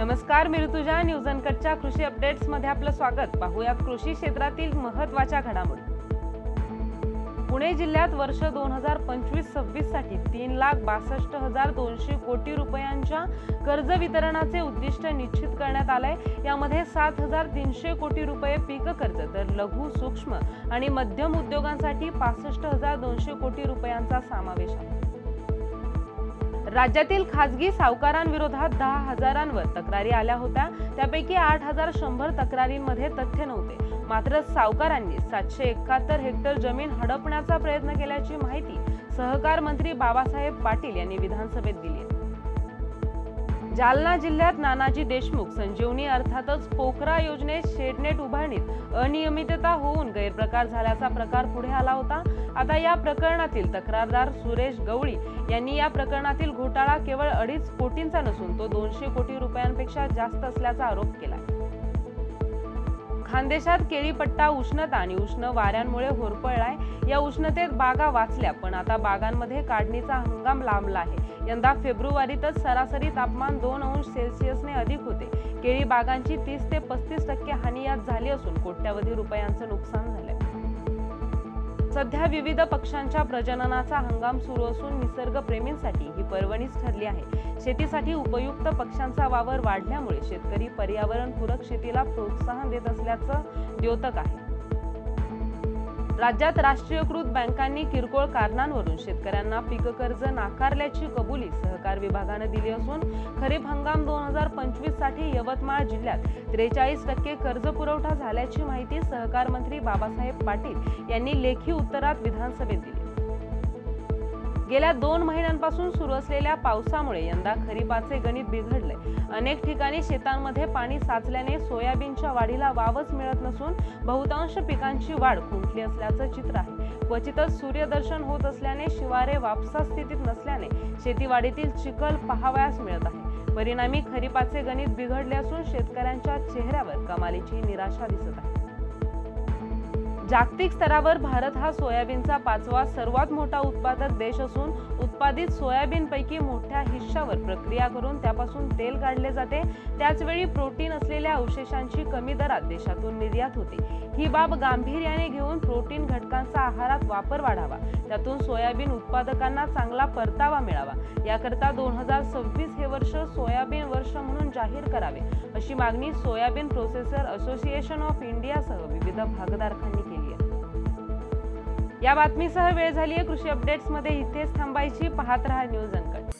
नमस्कार मी ऋतुजा. न्यूज अनकटच्या कृषी अपडेट्समध्ये आपलं स्वागत. पाहूया कृषी क्षेत्रातील महत्त्वाच्या घडामोडी. पुणे जिल्ह्यात वर्ष दोन हजार पंचवीस सव्वीससाठी तीन लाख बासष्ट हजार दोनशे कोटी रुपयांच्या कर्ज वितरणाचे उद्दिष्ट निश्चित करण्यात आलंय. यामध्ये सात हजार तीनशे कोटी रुपये पीक कर्ज तर लघु सूक्ष्म आणि मध्यम उद्योगांसाठी पासष्ट हजार दोनशे कोटी रुपयांचा समावेश आहे. राज्यातील खासगी सावकारांविरोधात दहा हजारांवर तक्रारी आल्या होत्या त्यापैकी आठ हजार शंभर तक्रारींमध्ये तथ्य नव्हते मात्र सावकारांनी सातशे एकाहत्तर हेक्टर जमीन हडपण्याचा प्रयत्न केल्याची माहिती सहकार मंत्री बाबासाहेब पाटील यांनी विधानसभेत दिली आहे. जालना जिल्ह्यात नानाजी देशमुख संजीवनी अर्थातच पोकरा योजनेत शेडनेट उभारणीत अनियमितता होऊन गैरप्रकार झाल्याचा प्रकार पुढे आला होता. आता या प्रकरणातील तक्रारदार सुरेश गवळी यांनी या प्रकरणातील घोटाळा केवळ अडीच कोटींचा नसून तो दोनशे कोटी रुपयांपेक्षा जास्त असल्याचा आरोप केला खानदेशात केळीपट्टा उष्णता आणि उष्ण वाऱ्यांमुळे होरपळलाय. या उष्णतेत बागा वाचल्या पण आता बागांमध्ये काढणीचा हंगाम लांबला आहे. यंदा फेब्रुवारीतच सरासरी तापमान दोन अंश सेल्सिअसने अधिक होते. केळी बागांची तीस ते पस्तीस टक्के हानी यात झाली असून कोट्यावधी रुपयांचं नुकसान झालंय. सध्या विविध पक्ष्यांच्या प्रजननाचा हंगाम सुरू असून निसर्गप्रेमींसाठी ही पर्वणीच ठरली आहे. शेतीसाठी उपयुक्त पक्ष्यांचा वावर वाढल्यामुळे शेतकरी पर्यावरणपूरक शेतीला प्रोत्साहन देत असल्याचं द्योतक आहे. राज्यात राष्ट्रीयकृत बँकांनी किरकोळ कारणांवरून शेतकऱ्यांना पीक कर्ज नाकारल्याची कबुली सहकार विभागानं दिली असून खरीप हंगाम दोन हजार पंचवीससाठी यवतमाळ जिल्ह्यात त्रेचाळीस टक्के कर्ज पुरवठा झाल्याची माहिती सहकार मंत्री बाबासाहेब पाटील यांनी लेखी उत्तरात विधानसभेत दिली. गेल्या दोन महिन्यांपासून सुरू असलेल्या पावसामुळे यंदा खरीपाचे गणित बिघडले. अनेक ठिकाणी शेतांमध्ये पाणी साचल्याने सोयाबीनच्या वाढीला वावच मिळत नसून बहुतांश पिकांची वाढ खुंटली असल्याचं चित्र आहे. क्वचितच सूर्यदर्शन होत असल्याने शिवारे वापसा स्थितीत नसल्याने शेतीवाडीतील चिखल पाहावयास मिळत आहे. परिणामी खरीपाचे गणित बिघडले असून शेतकऱ्यांच्या चेहऱ्यावर कमालीची निराशा दिसत आहे. जागतिक स्तरावर भारत हा सोयाबीनचा पाचवा सर्वात मोठा उत्पादक देश असून उत्पादित सोयाबीनपैकी मोठ्या हिश्श्यावर प्रक्रिया करून त्यापासून तेल काढले जाते. त्याचवेळी प्रोटीन असलेल्या अवशेषांची कमी दरात देशातून निर्यात होते. ही बाब गांभीर्याने घेऊन प्रोटीन घटकांचा आहारात वापर वाढावा. त्यातून सोयाबीन उत्पादकांना चांगला परतावा मिळावा. याकरता दोन हजार सव्वीस हे वर्ष सोयाबीन वर्ष म्हणून जाहीर करावे. अशी मागणी सोयाबीन प्रोसेसर असोसिएशन ऑफ इंडियासह विविध भागधारकांनी केली. या बातमीसह वेळ झाली आहे कृषी अपडेट्समध्ये इथेच थांबायची पाहत रहा न्यूज अनकट.